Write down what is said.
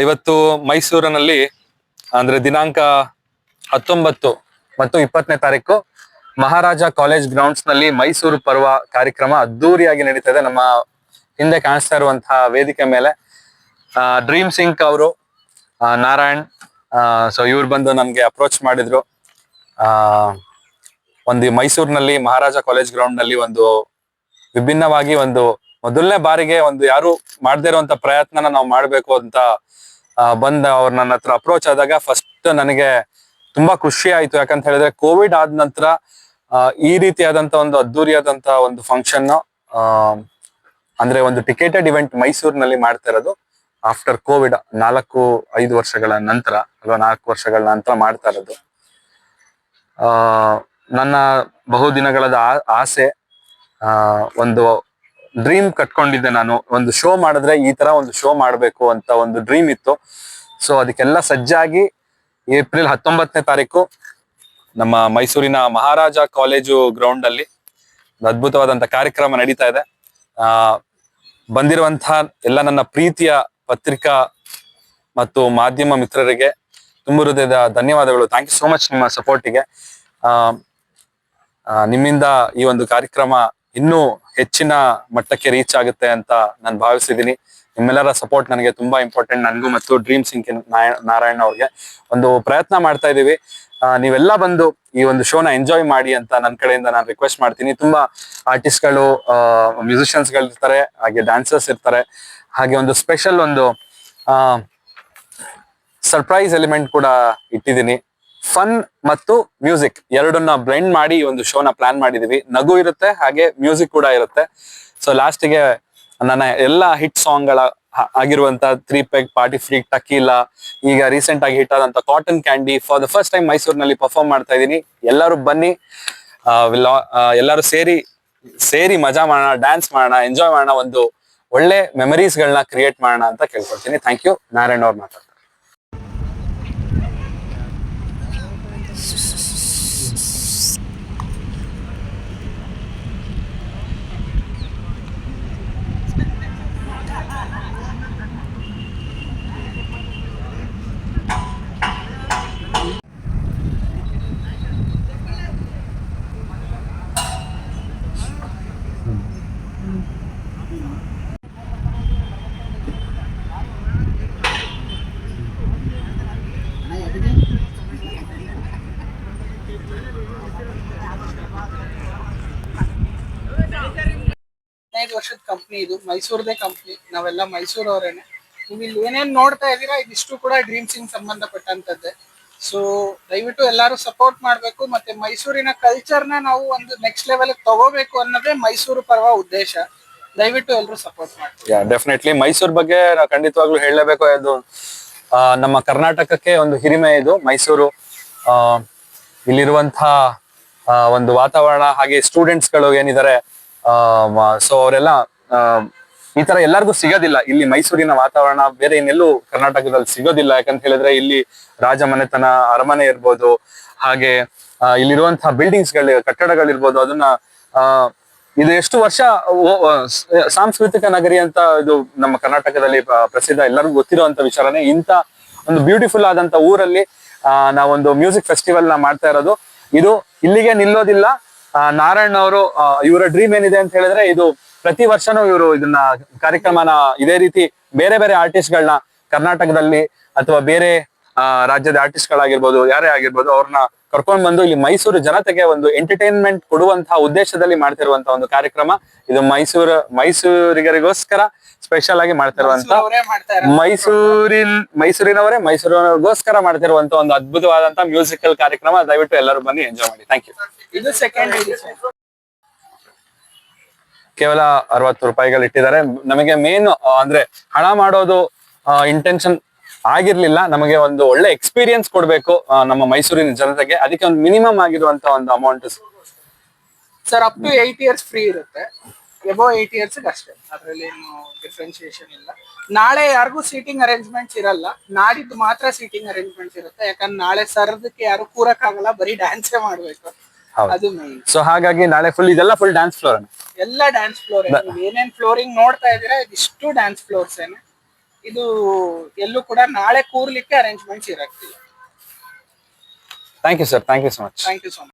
ಇವತ್ತು ಮೈಸೂರಿನಲ್ಲಿ, ಅಂದ್ರೆ ದಿನಾಂಕ ಹತ್ತೊಂಬತ್ತು ಮತ್ತು ಇಪ್ಪತ್ತನೇ ತಾರೀಕು, ಮಹಾರಾಜ ಕಾಲೇಜ್ ಗ್ರೌಂಡ್ಸ್ನಲ್ಲಿ ಮೈಸೂರು ಪರ್ವ ಕಾರ್ಯಕ್ರಮ ಅದ್ದೂರಿಯಾಗಿ ನಡೀತದೆ ನಮ್ಮ ಹಿಂದೆ ಕಾಣಿಸ್ತಾ ಇರುವಂತಹ ವೇದಿಕೆ ಮೇಲೆ ಡ್ರೀಮ್ ಸಿಂಕ್ ಅವರು ನಾರಾಯಣ್ ಸೊ ಇವ್ರು ಬಂದು ನಮ್ಗೆ ಅಪ್ರೋಚ್ ಮಾಡಿದ್ರು. ಆ, ಒಂದು ಮೈಸೂರಿನಲ್ಲಿ ಮಹಾರಾಜ ಕಾಲೇಜ್ ಗ್ರೌಂಡ್ನಲ್ಲಿ ಒಂದು ವಿಭಿನ್ನವಾಗಿ ಒಂದು ಮೊದಲನೇ ಬಾರಿಗೆ ಒಂದು ಯಾರು ಮಾಡದೇ ಇರುವಂತ ಪ್ರಯತ್ನನ ನಾವು ಮಾಡ್ಬೇಕು ಅಂತ ಬಂದ ಅವ್ರು ನನ್ನ ಹತ್ರ ಅಪ್ರೋಚ್ ಆದಾಗ ಫಸ್ಟ್ ನನಗೆ ತುಂಬಾ ಖುಷಿ ಆಯ್ತು. ಯಾಕಂತ ಹೇಳಿದ್ರೆ ಕೋವಿಡ್ ಆದ ನಂತರ ಈ ರೀತಿಯಾದಂತ ಒಂದು ಅದ್ದೂರಿಯಾದಂತ ಒಂದು ಫಂಕ್ಷನ್ ಅಂದ್ರೆ ಒಂದು ಟಿಕೆಟೆಡ್ ಇವೆಂಟ್ ಮೈಸೂರಿನಲ್ಲಿ ಮಾಡ್ತಾ ಇರೋದು. ಆಫ್ಟರ್ ಕೋವಿಡ್ ನಾಲ್ಕು, ಐದು ವರ್ಷಗಳ ನಂತರ ಅಥವಾ ನಾಲ್ಕು ವರ್ಷಗಳ ನಂತರ ಮಾಡ್ತಾ ಇರೋದು. ಆ, ನನ್ನ ಬಹುದಿನಗಳದ ಆಸೆ ಒಂದು ಡ್ರೀಮ್ ಕಟ್ಕೊಂಡಿದ್ದೆ ನಾನು. ಒಂದು ಶೋ ಮಾಡಿದ್ರೆ ಈ ತರ ಒಂದು ಶೋ ಮಾಡಬೇಕು ಅಂತ ಒಂದು ಡ್ರೀಮ್ ಇತ್ತು. ಸೊ ಅದಕ್ಕೆಲ್ಲ ಸಜ್ಜಾಗಿ ಏಪ್ರಿಲ್ ಹತ್ತೊಂಬತ್ತನೇ ತಾರೀಕು ನಮ್ಮ ಮೈಸೂರಿನ ಮಹಾರಾಜ ಕಾಲೇಜು ಗ್ರೌಂಡ್ ಅಲ್ಲಿ ಅದ್ಭುತವಾದಂತ ಕಾರ್ಯಕ್ರಮ ನಡೀತಾ ಇದೆ. ಆ ಬಂದಿರುವಂತಹ ಎಲ್ಲ ನನ್ನ ಪ್ರೀತಿಯ ಪತ್ರಿಕಾ ಮತ್ತು ಮಾಧ್ಯಮ ಮಿತ್ರರಿಗೆ ತುಂಬ ಹೃದಯದ ಧನ್ಯವಾದಗಳು. ಥ್ಯಾಂಕ್ ಯು ಸೋ ಮಚ್ ನಿಮ್ಮ ಸಪೋರ್ಟಿಗೆ ನಿಮ್ಮಿಂದ ಈ ಒಂದು ಕಾರ್ಯಕ್ರಮ ಇನ್ನೂ ಹೆಚ್ಚಿನ ಮಟ್ಟಕ್ಕೆ ರೀಚ್ ಆಗುತ್ತೆ ಅಂತ ನಾನು ಭಾವಿಸಿದ್ದೀನಿ. ನಿಮ್ಮೆಲ್ಲರ ಸಪೋರ್ಟ್ ನನಗೆ ತುಂಬಾ ಇಂಪಾರ್ಟೆಂಟ್ ನನಗೂ ಮತ್ತು ಡ್ರೀಮ್ ಸಿಂಕ್ ನಾರಾಯಣ ಅವ್ರಿಗೆ ಒಂದು ಪ್ರಯತ್ನ ಮಾಡ್ತಾ ಇದ್ದೀವಿ. ನೀವೆಲ್ಲ ಬಂದು ಈ ಒಂದು ಶೋನ ಎಂಜಾಯ್ ಮಾಡಿ ಅಂತ ನನ್ನ ಕಡೆಯಿಂದ ನಾನು ರಿಕ್ವೆಸ್ಟ್ ಮಾಡ್ತೀನಿ. ತುಂಬಾ ಆರ್ಟಿಸ್ಟ್ಗಳು ಮ್ಯೂಸಿಷಿಯನ್ಸ್ಗಳು ಇರ್ತಾರೆ, ಹಾಗೆ ಡ್ಯಾನ್ಸರ್ಸ್ ಇರ್ತಾರೆ. ಹಾಗೆ ಒಂದು ಸ್ಪೆಷಲ್ ಒಂದು ಸರ್ಪ್ರೈಸ್ ಎಲಿಮೆಂಟ್ ಕೂಡ ಇಟ್ಟಿದ್ದೀನಿ. ಫನ್ ಮತ್ತು ಮ್ಯೂಸಿಕ್ ಎರಡನ್ನ ಬ್ಲೆಂಡ್ ಮಾಡಿ ಈ ಒಂದು ಶೋನ ಪ್ಲಾನ್ ಮಾಡಿದೀವಿ. ನಗು ಇರುತ್ತೆ, ಹಾಗೆ ಮ್ಯೂಸಿಕ್ ಕೂಡ ಇರುತ್ತೆ. ಸೊ ಲಾಸ್ಟಿಗೆ ನನ್ನ ಎಲ್ಲ ಹಿಟ್ ಸಾಂಗ್ಗಳ ಆಗಿರುವಂತ three peg party free tequila ಈಗ ರೀಸೆಂಟ್ ಆಗಿ ಹಿಟ್ ಆದಂತ cotton candy for the first time ಮೈಸೂರಿನಲ್ಲಿ ಪರ್ಫಾರ್ಮ್ ಮಾಡ್ತಾ ಇದ್ದೀನಿ. ಎಲ್ಲರೂ ಬನ್ನಿ ಎಲ್ಲರೂ ಸೇರಿ ಸೇರಿ ಮಜಾ ಮಾಡೋಣ ಡ್ಯಾನ್ಸ್ ಮಾಡೋಣ ಎಂಜಾಯ್ ಮಾಡೋಣ, ಒಂದು ಒಳ್ಳೆ ಮೆಮರೀಸ್ ಗಳನ್ನ ಕ್ರಿಯೇಟ್ ಮಾಡೋಣ ಅಂತ ಕೇಳ್ಕೊಳ್ತೀನಿ. ಥ್ಯಾಂಕ್ ಯು ನಾರಾಯಣ್ ಅವ್ರು ಮಾತಾಡ್ತಾರೆ S -s ಹದಿನೈದು ವರ್ಷದ ಕಂಪ್ನಿ ಇದು, ಮೈಸೂರದೇ ಕಂಪ್ನಿ ನಾವೆಲ್ಲ ಮೈಸೂರವರೇನೆ. ನೀವು ಇಲ್ಲಿ ಏನೇನ್ ನೋಡ್ತಾ ಇದ್ದೀರಾ, ಇದಿಷ್ಟು ಕೂಡ ಡ್ರೀಮ್ ಸಂಬಂಧ ಸಂಬಂಧಪಟ್ಟಂತದ್ದೇ. ಸೊ ದಯವಿಟ್ಟು ಎಲ್ಲರೂ ಸಪೋರ್ಟ್ ಮಾಡಬೇಕು, ಮತ್ತೆ ಮೈಸೂರಿನ ಕಲ್ಚರ್ನ ನಾವು ಒಂದು ನೆಕ್ಸ್ಟ್ ಲೆವೆಲ್ ತಗೋಬೇಕು ಅನ್ನೋದೇ ಮೈಸೂರು ಪರ್ವ ಉದ್ದೇಶ. ದಯವಿಟ್ಟು ಎಲ್ಲರೂ ಸಪೋರ್ಟ್ ಮಾಡಿ. ಡೆಫಿನೆಟ್ಲಿ ಮೈಸೂರ್ ಬಗ್ಗೆ ಖಂಡಿತವಾಗ್ಲೂ ಹೇಳಲೇಬೇಕು, ಅದು ನಮ್ಮ ಕರ್ನಾಟಕಕ್ಕೆ ಒಂದು ಹಿರಿಮೆ ಇದು. ಮೈಸೂರು ಇಲ್ಲಿರುವಂತಹ ಒಂದು ವಾತಾವರಣ, ಹಾಗೆ ಸ್ಟೂಡೆಂಟ್ಸ್ಗಳು ಏನಿದ್ದಾರೆ ಸೊ ಅವರೆಲ್ಲ ಈ ತರ ಎಲ್ಲರಿಗೂ ಸಿಗೋದಿಲ್ಲ. ಇಲ್ಲಿ ಮೈಸೂರಿನ ವಾತಾವರಣ ಬೇರೆ ಇನ್ನೆಲ್ಲೂ ಕರ್ನಾಟಕದಲ್ಲಿ ಸಿಗೋದಿಲ್ಲ. ಯಾಕಂತ ಹೇಳಿದ್ರೆ ಇಲ್ಲಿ ರಾಜ ಮನೆತನ ಅರಮನೆ ಇರ್ಬೋದು ಹಾಗೆ ಇಲ್ಲಿರುವಂತಹ ಬಿಲ್ಡಿಂಗ್ಸ್ಗಳು ಕಟ್ಟಡಗಳಿರ್ಬೋದು ಅದನ್ನ ಇದು ಎಷ್ಟು ವರ್ಷ ಸಾಂಸ್ಕೃತಿಕ ನಗರಿ ಅಂತ ಇದು ನಮ್ಮ ಕರ್ನಾಟಕದಲ್ಲಿ ಪ್ರಸಿದ್ಧ ಎಲ್ಲರಿಗೂ ಗೊತ್ತಿರುವಂತ ವಿಚಾರನೇ ಇಂತ ಒಂದು ಬ್ಯೂಟಿಫುಲ್ ಆದಂತ ಊರಲ್ಲಿ ಆ, ನಾವೊಂದು ಮ್ಯೂಸಿಕ್ ಫೆಸ್ಟಿವಲ್ನ ಮಾಡ್ತಾ ಇರೋದು. ಇದು ಇಲ್ಲಿಗೆ ನಿಲ್ಲೋದಿಲ್ಲ. ನಾರಾಯಣ್ ಅವರು ಇವರ ಡ್ರೀಮ್ ಏನಿದೆ ಅಂತ ಹೇಳಿದ್ರೆ ಇದು ಪ್ರತಿ ವರ್ಷನೂ ಇವರು ಇದನ್ನ ಕಾರ್ಯಕ್ರಮನ ಇದೇ ರೀತಿ ಬೇರೆ ಬೇರೆ ಆರ್ಟಿಸ್ಟ್ ಗಳನ್ನ ಕರ್ನಾಟಕದಲ್ಲಿ ಅಥವಾ ಬೇರೆ ಆ, ರಾಜ್ಯದ ಆರ್ಟಿಸ್ಟ್ ಗಳಾಗಿರ್ಬೋದು ಯಾರೇ ಆಗಿರ್ಬೋದು ಅವ್ರನ್ನ ಕರ್ಕೊಂಡ್ ಬಂದು ಇಲ್ಲಿ ಮೈಸೂರು ಜನತೆಗೆ ಒಂದು ಎಂಟರ್ಟೈನ್ಮೆಂಟ್ ಕೊಡುವಂತಹ ಉದ್ದೇಶದಲ್ಲಿ ಮಾಡ್ತಿರುವಂತಹ ಒಂದು ಕಾರ್ಯಕ್ರಮ. ಇದು ಮೈಸೂರು ಮೈಸೂರಿಗರಿಗೋಸ್ಕರ ಸ್ಪೆಷಲ್ ಆಗಿ ಮಾಡ್ತಿರುವಂತ ಮೈಸೂರಿನ ಮೈಸೂರಿನ್ ಮೈಸೂರಿನವರೇ ಮೈಸೂರಿನವರಿಗೋಸ್ಕರ ಮಾಡ್ತಿರುವಂತ ಒಂದು ಅದ್ಭುತವಾದಂತ ಮ್ಯೂಸಿಕಲ್ ಕಾರ್ಯಕ್ರಮ. ದಯವಿಟ್ಟು ಎಲ್ಲರೂ ಬಂದು ಎಂಜಾಯ್ ಮಾಡಿ. ಥ್ಯಾಂಕ್ ಯು ಕೇವಲ ಅರವತ್ತು ರೂಪಾಯಿಗಳು ಇಟ್ಟಿದ್ದಾರೆ ನಮಗೆ ಮೇನ್ ಅಂದ್ರೆ ಹಣ ಮಾಡೋದು ಇಂಟೆನ್ಷನ್ ಆಗಿರ್ಲಿಲ್ಲ ನಮಗೆ ಒಂದು ಒಳ್ಳೆ ಎಕ್ಸ್ಪೀರಿಯನ್ಸ್ ಕೊಡ್ಬೇಕು ನಮ್ಮ ಮೈಸೂರಿನ ಜನತೆಗೆ. ಅದಕ್ಕೆ ಒಂದು ಮಿನಿಮಮ್ ಆಗಿರುವಂತ ಒಂದು amount sir up to eight years free ಇರುತ್ತೆ. ಎಬೋ ಏಟ್ ಇಯರ್ಸ್ ಅಷ್ಟೇ. ಅದರಲ್ಲಿ ಏನು ಡಿಫ್ರೆನ್ಸಿಯೇಷನ್ ಇಲ್ಲ. ನಾಳೆ ಯಾರಿಗೂ ಸೀಟಿಂಗ್ ಅರೇಂಜ್ಮೆಂಟ್ಸ್ ಇರಲ್ಲ. ನಾಡಿದ್ದು ಮಾತ್ರ ಸೀಟಿಂಗ್ ಅರೇಂಜ್ಮೆಂಟ್ಸ್ ಇರುತ್ತೆ. ಯಾಕಂದ್ರೆ ನಾಳೆ ಸರ್ದಕ್ಕೆ ಯಾರು ಕೂರಕ್ಕಾಗಲ್ಲ ಬರೀ ಡ್ಯಾನ್ಸೇ ಮಾಡ್ಬೇಕು. ಅದು ಮೈನ್ ಸೊ ಹಾಗಾಗಿ ನಾಳೆ ಫುಲ್ ಇದೆಲ್ಲ ಫುಲ್ ಡ್ಯಾನ್ಸ್ ಫ್ಲೋರ್ ಎಲ್ಲ ಡ್ಯಾನ್ಸ್ ಫ್ಲೋರ್ ಏನೇನ್ ಫ್ಲೋರಿಂಗ್ ನೋಡ್ತಾ ಇದೀರಾ ಇದಿಷ್ಟು ಡ್ಯಾನ್ಸ್ ಫ್ಲೋರ್ಸ್ ಏನೆ. ಇದು ಎಲ್ಲೂ ಕೂಡ ನಾಳೆ ಕೂರ್ಲಿಕ್ಕೆ arrangements ಇರಕ್ತಿಲ್ಲ thank you sir thank you so much thank you so much